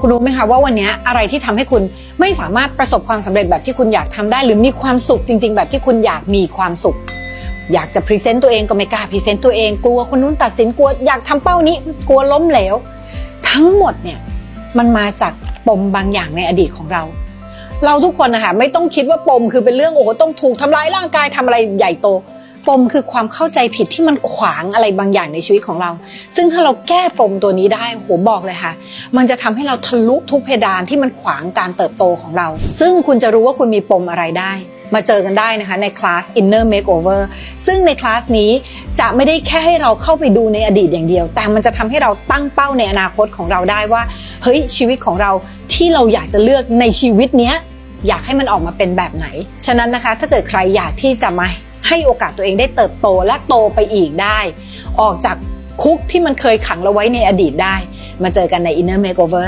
คุณรู้ไหมคะว่าวันนี้อะไรที่ทำให้คุณไม่สามารถประสบความสำเร็จแบบที่คุณอยากทำได้ หรือมีความสุขจริง ๆ แบบที่คุณอยากมีความสุข อยากจะพรีเซนต์ตัวเองก็ไม่กล้าพรีเซนต์ตัวเองกลัวคนนู้นตัดสินกลัวอยากทำเป้านี้กลัวล้มเหลว ทั้งหมดเนี่ยมันมาจากปมบางอย่างในอดีตของเรา เราทุกคนนะคะไม่ต้องคิดว่าปมคือเป็นเรื่องโอ้โหต้องถูกทำร้ายร่างกายทำอะไรใหญ่โต ปมคือความเข้าใจผิดที่มันขวางอะไรบางอย่างในชีวิตของเรา ซึ่งถ้าเราแก้ปมตัวนี้ได้โหบอกเลยค่ะ มันจะทำให้เราทะลุทุกเพดานที่มันขวางการเติบโตของเรา ซึ่งคุณจะรู้ว่าคุณมีปมอะไรได้ มาเจอกันได้นะคะในคลาส Inner Makeover ซึ่งในคลาสนี้จะไม่ได้แค่ให้เราเข้าไปดูในอดีตอย่างเดียว แต่มันจะทำให้เราตั้งเป้าในอนาคตของเราได้ว่า เฮ้ยชีวิตของเราที่เราอยากจะเลือกในชีวิตเนี้ยอยากให้มันออกมาเป็นแบบไหน ฉะนั้นนะคะ ถ้าเกิดใครอยากที่จะมา ให้โอกาสตัวเองได้เติบโตและโตไปอีกได้ ออกจากคุกที่มันเคยขังเราไว้ในอดีตได้ มาเจอกันใน Inner Makeover